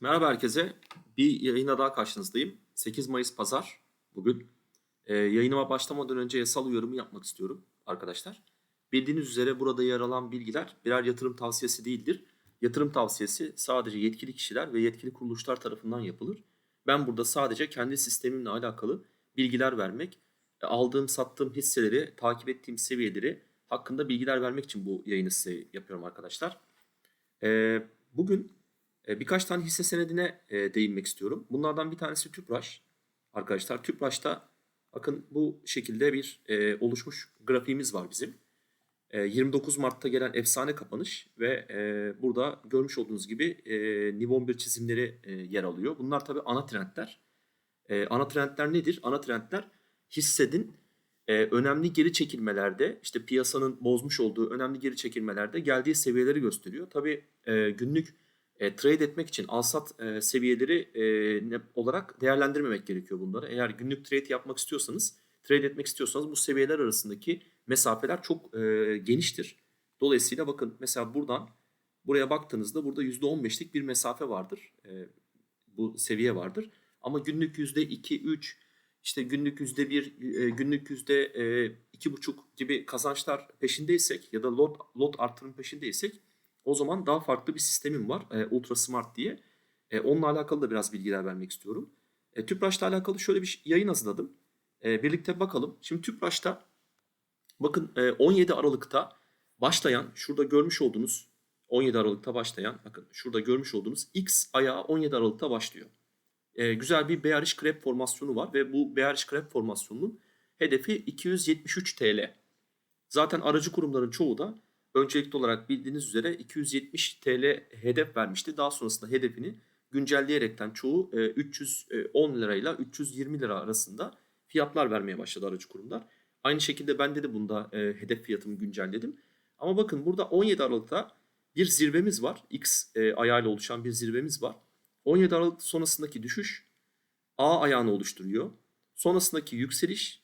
Merhaba herkese. Bir yayına daha karşınızdayım. 8 Mayıs Pazar bugün. Ee, yayınıma başlamadan önce yasal uyarımı yapmak istiyorum arkadaşlar. Bildiğiniz üzere burada yer alan bilgiler birer yatırım tavsiyesi değildir. Yatırım tavsiyesi sadece yetkili kişiler ve yetkili kuruluşlar tarafından yapılır. Ben burada sadece kendi sistemimle alakalı bilgiler vermek, e, aldığım sattığım hisseleri, takip ettiğim seviyeleri hakkında bilgiler vermek için bu yayını size yapıyorum arkadaşlar. Ee, bugün birkaç tane hisse senedine e, değinmek istiyorum. Bunlardan bir tanesi Tüpraş. Arkadaşlar Tüpraş'ta bakın bu şekilde bir e, oluşmuş grafiğimiz var bizim. E, 29 Mart'ta gelen efsane kapanış ve e, burada görmüş olduğunuz gibi e, Nivon bir çizimleri e, yer alıyor. Bunlar tabii ana trendler. E, ana trendler nedir? Ana trendler hissedin e, önemli geri çekilmelerde işte piyasanın bozmuş olduğu önemli geri çekilmelerde geldiği seviyeleri gösteriyor. Tabii e, günlük e, trade etmek için alsat e, seviyeleri e, ne, olarak değerlendirmemek gerekiyor bunları. Eğer günlük trade yapmak istiyorsanız, trade etmek istiyorsanız bu seviyeler arasındaki mesafeler çok e, geniştir. Dolayısıyla bakın mesela buradan buraya baktığınızda burada %15'lik bir mesafe vardır. E, bu seviye vardır. Ama günlük %2, 3, işte günlük %1, e, günlük %2,5 gibi kazançlar peşindeysek ya da lot, lot artırım peşindeysek o zaman daha farklı bir sistemim var. E, Ultra Smart diye. E, onunla alakalı da biraz bilgiler vermek istiyorum. E, Tüpraş'la alakalı şöyle bir yayın hazırladım. E, birlikte bakalım. Şimdi Tüpraş'ta bakın e, 17 Aralık'ta başlayan şurada görmüş olduğunuz 17 Aralık'ta başlayan bakın şurada görmüş olduğunuz X ayağı 17 Aralık'ta başlıyor. E, güzel bir bearish crab formasyonu var ve bu bearish crab formasyonunun hedefi 273 TL. Zaten aracı kurumların çoğu da öncelikli olarak bildiğiniz üzere 270 TL hedef vermişti. Daha sonrasında hedefini güncelleyerekten çoğu 310 e, lirayla 320 lira arasında fiyatlar vermeye başladı aracı kurumlar. Aynı şekilde ben de bunda e, hedef fiyatımı güncelledim. Ama bakın burada 17 Aralık'ta bir zirvemiz var. X e, ayağıyla oluşan bir zirvemiz var. 17 Aralık sonrasındaki düşüş A ayağını oluşturuyor. Sonrasındaki yükseliş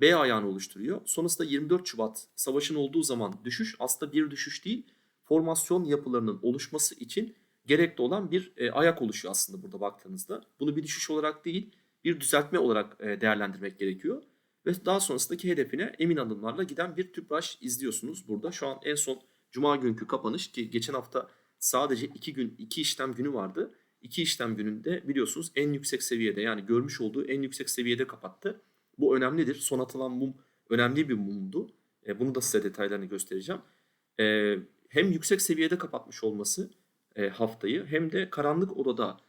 B ayağını oluşturuyor. Sonrasında 24 Şubat savaşın olduğu zaman düşüş aslında bir düşüş değil, formasyon yapılarının oluşması için gerekli olan bir e, ayak oluşuyor aslında burada baktığınızda. Bunu bir düşüş olarak değil, bir düzeltme olarak e, değerlendirmek gerekiyor. Ve daha sonrasındaki hedefine emin adımlarla giden bir tüpraş izliyorsunuz burada. Şu an en son Cuma günkü kapanış ki geçen hafta sadece iki gün, iki işlem günü vardı. İki işlem gününde biliyorsunuz en yüksek seviyede yani görmüş olduğu en yüksek seviyede kapattı. Bu önemlidir. Son atılan mum önemli bir mumdu. E, bunu da size detaylarını göstereceğim. E, hem yüksek seviyede kapatmış olması e, haftayı hem de karanlık odada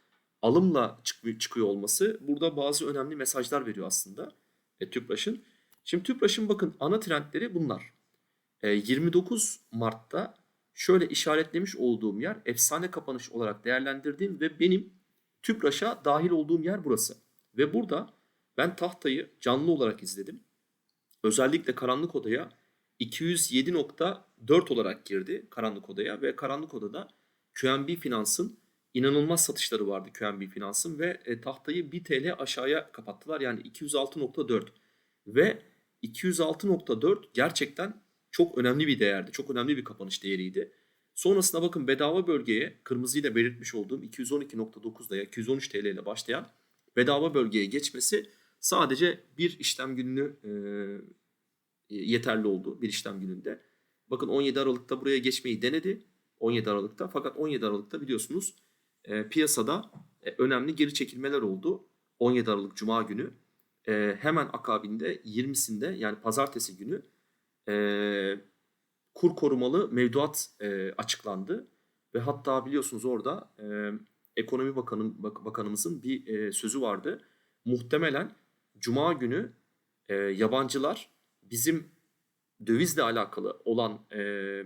alımla çık çıkıyor olması burada bazı önemli mesajlar veriyor aslında e, TÜPRAŞ'ın. Şimdi TÜPRAŞ'ın bakın ana trendleri bunlar. E, 29 Mart'ta şöyle işaretlemiş olduğum yer efsane kapanış olarak değerlendirdiğim ve benim TÜPRAŞ'a dahil olduğum yer burası. Ve burada ben tahtayı canlı olarak izledim. Özellikle karanlık odaya 207.4 olarak girdi karanlık odaya ve karanlık odada QNB Finans'ın inanılmaz satışları vardı QNB Finans'ın ve e, tahtayı 1 TL aşağıya kapattılar. Yani 206.4 ve 206.4 gerçekten çok önemli bir değerdi. Çok önemli bir kapanış değeriydi. Sonrasında bakın bedava bölgeye kırmızıyla belirtmiş olduğum 212.9'da ya 213 TL ile başlayan bedava bölgeye geçmesi Sadece bir işlem gününü e, yeterli oldu bir işlem gününde. Bakın 17 Aralık'ta buraya geçmeyi denedi. 17 Aralık'ta fakat 17 Aralık'ta biliyorsunuz e, piyasada e, önemli geri çekilmeler oldu. 17 Aralık Cuma günü e, hemen akabinde 20'sinde yani pazartesi günü e, kur korumalı mevduat e, açıklandı. Ve hatta biliyorsunuz orada e, Ekonomi Bakanı, Bakanımızın bir e, sözü vardı. Muhtemelen Cuma günü e, yabancılar bizim dövizle alakalı olan e,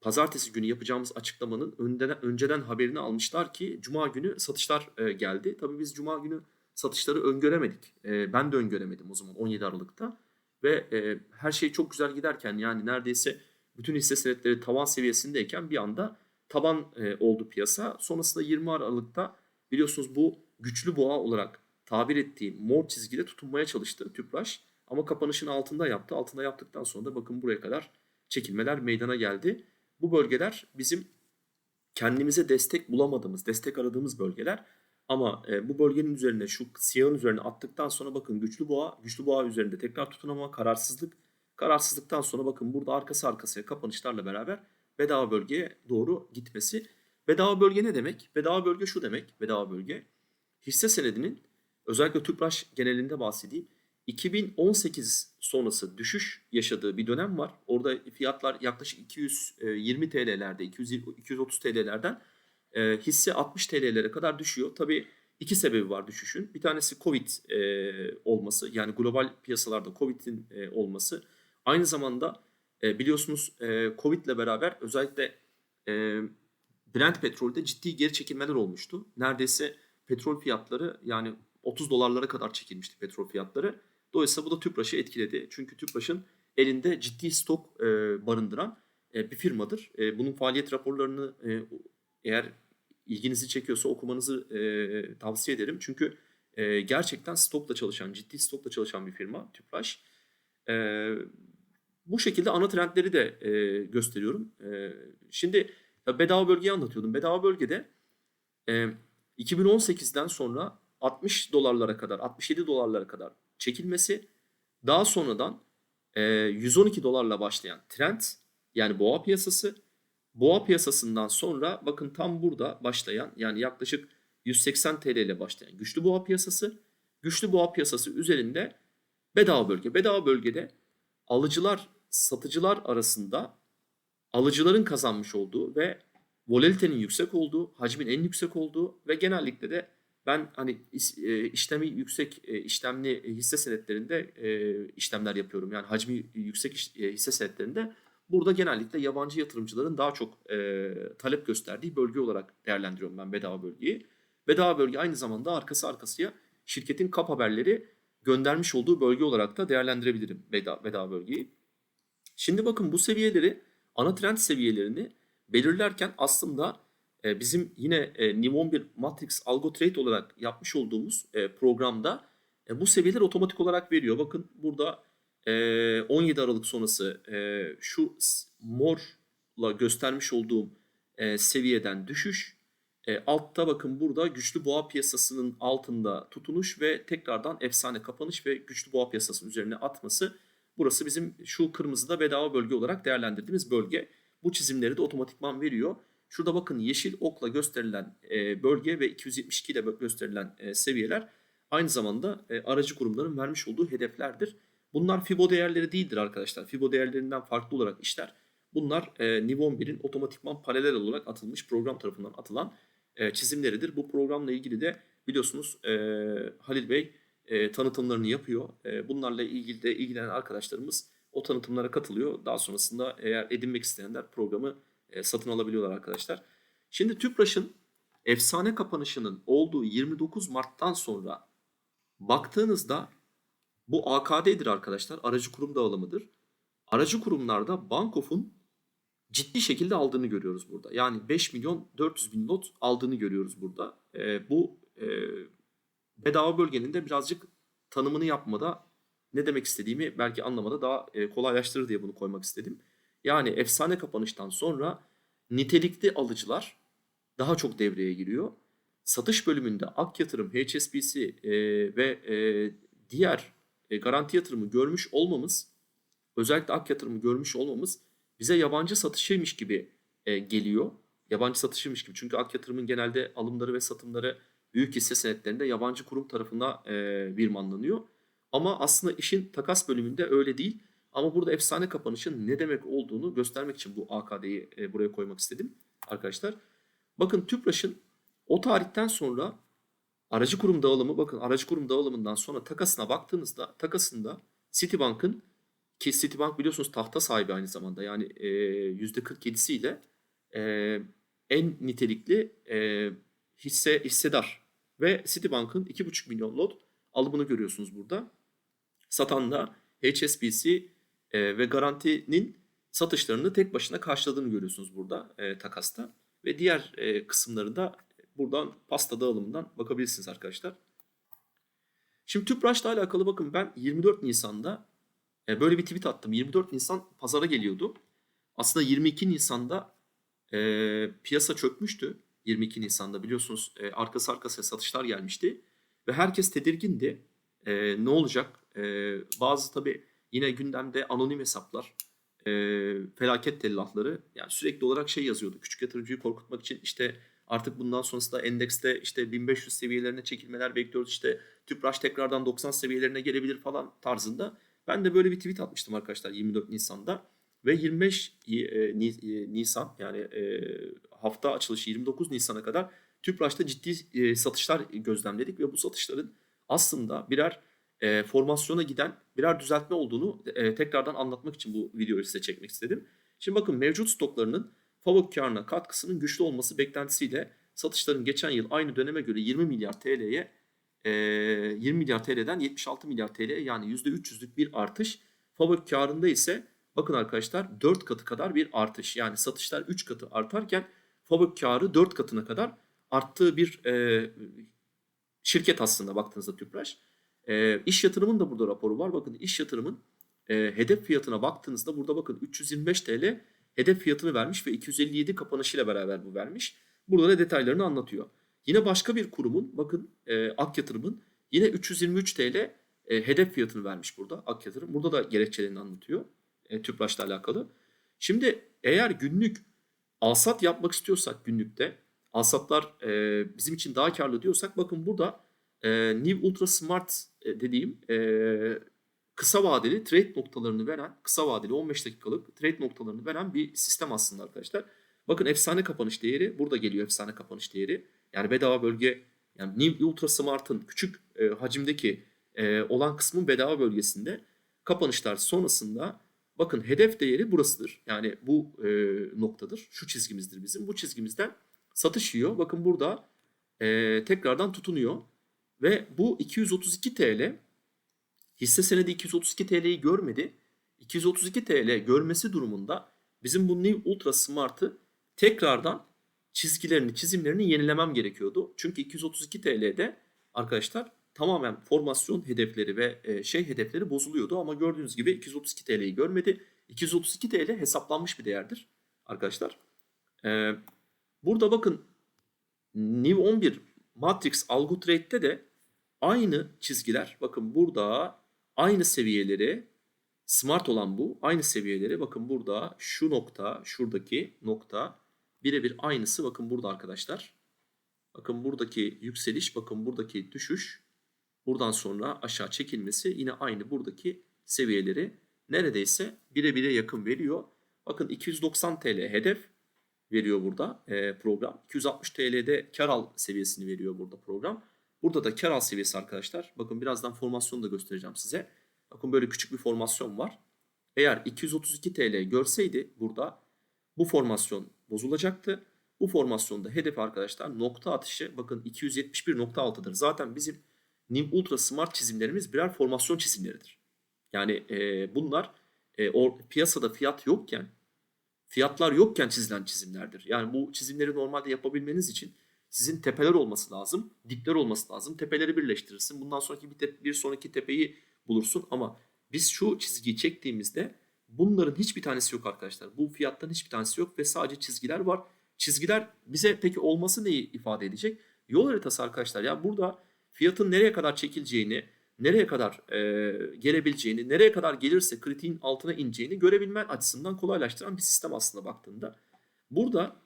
pazartesi günü yapacağımız açıklamanın önden, önceden haberini almışlar ki Cuma günü satışlar e, geldi. Tabii biz Cuma günü satışları öngöremedik. E, ben de öngöremedim o zaman 17 Aralık'ta. Ve e, her şey çok güzel giderken yani neredeyse bütün hisse senetleri tavan seviyesindeyken bir anda taban e, oldu piyasa. Sonrasında 20 Aralık'ta biliyorsunuz bu güçlü boğa olarak tabir ettiğim mor çizgide tutunmaya çalıştı Tüpraş. Ama kapanışın altında yaptı. Altında yaptıktan sonra da bakın buraya kadar çekilmeler meydana geldi. Bu bölgeler bizim kendimize destek bulamadığımız, destek aradığımız bölgeler. Ama e, bu bölgenin üzerine şu siyahın üzerine attıktan sonra bakın güçlü boğa, güçlü boğa üzerinde tekrar tutunama, kararsızlık. Kararsızlıktan sonra bakın burada arkası arkasıya kapanışlarla beraber bedava bölgeye doğru gitmesi. Bedava bölge ne demek? Bedava bölge şu demek. Bedava bölge hisse senedinin özellikle Tüpraş genelinde bahsedeyim. 2018 sonrası düşüş yaşadığı bir dönem var. Orada fiyatlar yaklaşık 220 TL'lerde, 230 TL'lerden hisse 60 TL'lere kadar düşüyor. Tabii iki sebebi var düşüşün. Bir tanesi Covid e, olması yani global piyasalarda Covid'in e, olması. Aynı zamanda e, biliyorsunuz Covid ile beraber özellikle Brent petrolde ciddi geri çekilmeler olmuştu. Neredeyse petrol fiyatları yani 30 dolarlara kadar çekilmişti petrol fiyatları. Dolayısıyla bu da Tüpraş'ı etkiledi. Çünkü Tüpraş'ın elinde ciddi stok e, barındıran e, bir firmadır. E, bunun faaliyet raporlarını e, eğer ilginizi çekiyorsa okumanızı e, tavsiye ederim. Çünkü e, gerçekten stokla çalışan, ciddi stokla çalışan bir firma Tüpraş. E, bu şekilde ana trendleri de e, gösteriyorum. E, şimdi bedava bölgeyi anlatıyordum. Bedava bölgede e, 2018'den sonra 60 dolarlara kadar, 67 dolarlara kadar çekilmesi, daha sonradan e, 112 dolarla başlayan trend yani boğa piyasası, boğa piyasasından sonra bakın tam burada başlayan yani yaklaşık 180 TL ile başlayan güçlü boğa piyasası, güçlü boğa piyasası üzerinde bedava bölge. Bedava bölgede alıcılar, satıcılar arasında alıcıların kazanmış olduğu ve volatilitenin yüksek olduğu, hacmin en yüksek olduğu ve genellikle de ben hani e, işlemi yüksek e, işlemli hisse senetlerinde e, işlemler yapıyorum. Yani hacmi yüksek hisse senetlerinde burada genellikle yabancı yatırımcıların daha çok talep gösterdiği bölge olarak değerlendiriyorum ben bedava bölgeyi. Bedava bölge aynı zamanda arkası arkasıya şirketin kap haberleri göndermiş olduğu bölge olarak da değerlendirebilirim bedava, bedava bölgeyi. Şimdi bakın bu seviyeleri ana trend seviyelerini belirlerken aslında e, bizim yine e, New 11 Matrix Algo Trade olarak yapmış olduğumuz e, programda e, bu seviyeler otomatik olarak veriyor. Bakın burada e, 17 Aralık sonrası şu morla göstermiş olduğum seviyeden düşüş. Altta bakın burada güçlü boğa piyasasının altında tutunuş ve tekrardan efsane kapanış ve güçlü boğa piyasasının üzerine atması. Burası bizim şu kırmızıda bedava bölge olarak değerlendirdiğimiz bölge. Bu çizimleri de otomatikman veriyor. Şurada bakın yeşil okla gösterilen e, bölge ve 272 ile gösterilen e, seviyeler aynı zamanda e, aracı kurumların vermiş olduğu hedeflerdir. Bunlar FIBO değerleri değildir arkadaşlar. FIBO değerlerinden farklı olarak işler. Bunlar e, Nivon 1'in otomatikman paralel olarak atılmış program tarafından atılan çizimleridir. Bu programla ilgili de biliyorsunuz Halil Bey tanıtımlarını yapıyor. Bunlarla ilgili de ilgilenen arkadaşlarımız o tanıtımlara katılıyor. Daha sonrasında eğer edinmek isteyenler programı e, satın alabiliyorlar arkadaşlar. Şimdi Tüpraş'ın efsane kapanışının olduğu 29 Mart'tan sonra baktığınızda bu AKD'dir arkadaşlar. Aracı kurum dağılımıdır. Aracı kurumlarda Bankof'un ciddi şekilde aldığını görüyoruz burada. Yani 5 milyon 400 bin not aldığını görüyoruz burada. E, bu e, bedava bölgenin de birazcık tanımını yapmada ne demek istediğimi belki anlamada daha e, kolaylaştırır diye bunu koymak istedim. Yani efsane kapanıştan sonra nitelikli alıcılar daha çok devreye giriyor. Satış bölümünde Ak Yatırım, HSBC e, ve e, diğer e, garanti yatırımı görmüş olmamız, özellikle Ak Yatırımı görmüş olmamız bize yabancı satışıymış gibi e, geliyor. Yabancı satışıymış gibi. Çünkü Ak Yatırım'ın genelde alımları ve satımları büyük hisse senetlerinde yabancı kurum tarafından e, birmanlanıyor. Ama aslında işin takas bölümünde öyle değil. Ama burada efsane kapanışın ne demek olduğunu göstermek için bu AKD'yi e, buraya koymak istedim arkadaşlar. Bakın Tüpraş'ın o tarihten sonra aracı kurum dağılımı bakın aracı kurum dağılımından sonra takasına baktığınızda takasında Citibank'ın ki Citibank biliyorsunuz tahta sahibi aynı zamanda yani e, %47'siyle e, en nitelikli e, hisse hissedar ve Citibank'ın 2,5 milyon lot alımını görüyorsunuz burada. Satan da HSBC e, ve garantinin satışlarını tek başına karşıladığını görüyorsunuz burada e, takasta. Ve diğer e, kısımlarında buradan pasta dağılımından bakabilirsiniz arkadaşlar. Şimdi Tüpraş'la alakalı bakın ben 24 Nisan'da e, böyle bir tweet attım. 24 Nisan pazara geliyordu. Aslında 22 Nisan'da e, piyasa çökmüştü 22 Nisan'da biliyorsunuz e, arkası arkasına satışlar gelmişti ve herkes tedirgindi. E, ne olacak? E, bazı tabii yine gündemde anonim hesaplar, e, felaket tellahları yani sürekli olarak şey yazıyordu. Küçük yatırımcıyı korkutmak için işte artık bundan sonrasında endekste işte 1500 seviyelerine çekilmeler bekliyoruz. İşte Tüpraş tekrardan 90 seviyelerine gelebilir falan tarzında. Ben de böyle bir tweet atmıştım arkadaşlar 24 Nisan'da. Ve 25 e, e, Nisan yani e, hafta açılışı 29 Nisan'a kadar Tüpraş'ta ciddi satışlar gözlemledik ve bu satışların aslında birer e, formasyona giden birer düzeltme olduğunu e, tekrardan anlatmak için bu videoyu size çekmek istedim. Şimdi bakın mevcut stoklarının FAVÖK karına katkısının güçlü olması beklentisiyle satışların geçen yıl aynı döneme göre 20 milyar TL'ye e, 20 milyar TL'den 76 milyar TL'ye yani %300'lük bir artış. FAVÖK karında ise bakın arkadaşlar 4 katı kadar bir artış. Yani satışlar 3 katı artarken FAVÖK karı 4 katına kadar arttığı bir e, şirket aslında baktığınızda Tüpraş. E, iş yatırımın da burada raporu var. Bakın iş yatırımın e, hedef fiyatına baktığınızda burada bakın 325 TL hedef fiyatını vermiş ve 257 kapanışıyla beraber bu vermiş. Burada da detaylarını anlatıyor. Yine başka bir kurumun bakın e, Ak Yatırım'ın yine 323 TL e, hedef fiyatını vermiş burada Ak Yatırım. Burada da gerekçelerini anlatıyor e, Tüpraş'la alakalı. Şimdi eğer günlük alsat yapmak istiyorsak günlükte alsatlar e, bizim için daha karlı diyorsak bakın burada e, New Ultra Smart e, dediğim e, kısa vadeli trade noktalarını veren, kısa vadeli 15 dakikalık trade noktalarını veren bir sistem aslında arkadaşlar. Bakın efsane kapanış değeri burada geliyor efsane kapanış değeri. Yani bedava bölge yani New Ultra Smart'ın küçük e, hacimdeki e, olan kısmın bedava bölgesinde kapanışlar sonrasında bakın hedef değeri burasıdır. Yani bu e, noktadır. Şu çizgimizdir bizim. Bu çizgimizden satış yiyor. Bakın burada e, tekrardan tutunuyor. Ve bu 232 TL hisse senedi 232 TL'yi görmedi. 232 TL görmesi durumunda bizim bu New Ultra Smart'ı tekrardan çizgilerini, çizimlerini yenilemem gerekiyordu. Çünkü 232 TL'de arkadaşlar tamamen formasyon hedefleri ve e, şey hedefleri bozuluyordu ama gördüğünüz gibi 232 TL'yi görmedi. 232 TL hesaplanmış bir değerdir arkadaşlar. Ee, burada bakın New 11 Matrix Algo Trade'de de aynı çizgiler bakın burada aynı seviyeleri smart olan bu aynı seviyeleri bakın burada şu nokta şuradaki nokta birebir aynısı bakın burada arkadaşlar. Bakın buradaki yükseliş bakın buradaki düşüş buradan sonra aşağı çekilmesi yine aynı buradaki seviyeleri neredeyse birebire yakın veriyor. Bakın 290 TL hedef veriyor burada e, program. 260 TL'de kar al seviyesini veriyor burada program. Burada da kar seviyesi arkadaşlar. Bakın birazdan formasyonu da göstereceğim size. Bakın böyle küçük bir formasyon var. Eğer 232 TL görseydi burada bu formasyon bozulacaktı. Bu formasyonda hedef arkadaşlar nokta atışı bakın 271.6'dır. Zaten bizim New Ultra Smart çizimlerimiz birer formasyon çizimleridir. Yani e, bunlar e, or, piyasada fiyat yokken fiyatlar yokken çizilen çizimlerdir. Yani bu çizimleri normalde yapabilmeniz için sizin tepeler olması lazım, dipler olması lazım. Tepeleri birleştirirsin. Bundan sonraki bir, te- bir sonraki tepeyi bulursun ama biz şu çizgiyi çektiğimizde bunların hiçbir tanesi yok arkadaşlar. Bu fiyatların hiçbir tanesi yok ve sadece çizgiler var. Çizgiler bize peki olması neyi ifade edecek? Yol haritası arkadaşlar. Ya burada fiyatın nereye kadar çekileceğini, nereye kadar e, gelebileceğini, nereye kadar gelirse kritiğin altına ineceğini görebilmen açısından kolaylaştıran bir sistem aslında baktığında. Burada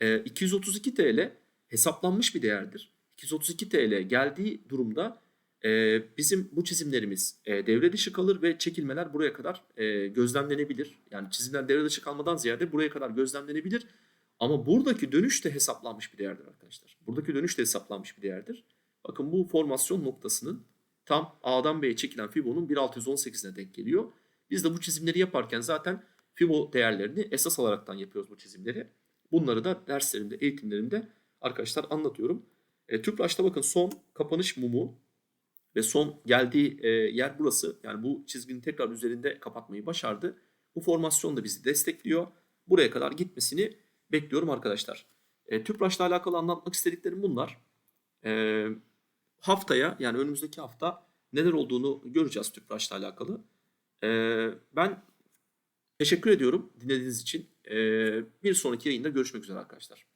e, 232 TL hesaplanmış bir değerdir. 232 TL geldiği durumda e, bizim bu çizimlerimiz e, devre dışı kalır ve çekilmeler buraya kadar e, gözlemlenebilir. Yani çizimler devre dışı kalmadan ziyade buraya kadar gözlemlenebilir. Ama buradaki dönüş de hesaplanmış bir değerdir arkadaşlar. Buradaki dönüş de hesaplanmış bir değerdir. Bakın bu formasyon noktasının tam A'dan B'ye çekilen Fibo'nun 1618'ine denk geliyor. Biz de bu çizimleri yaparken zaten Fibo değerlerini esas alaraktan yapıyoruz bu çizimleri. Bunları da derslerimde, eğitimlerimde arkadaşlar anlatıyorum. E, Tüpraş'ta bakın son kapanış mumu ve son geldiği e, yer burası. Yani bu çizginin tekrar üzerinde kapatmayı başardı. Bu formasyon da bizi destekliyor. Buraya kadar gitmesini bekliyorum arkadaşlar. E, Tüpraş'la alakalı anlatmak istediklerim bunlar. E, haftaya yani önümüzdeki hafta neler olduğunu göreceğiz Tüpraş'la alakalı. E, ben Teşekkür ediyorum dinlediğiniz için. Ee, bir sonraki yayında görüşmek üzere arkadaşlar.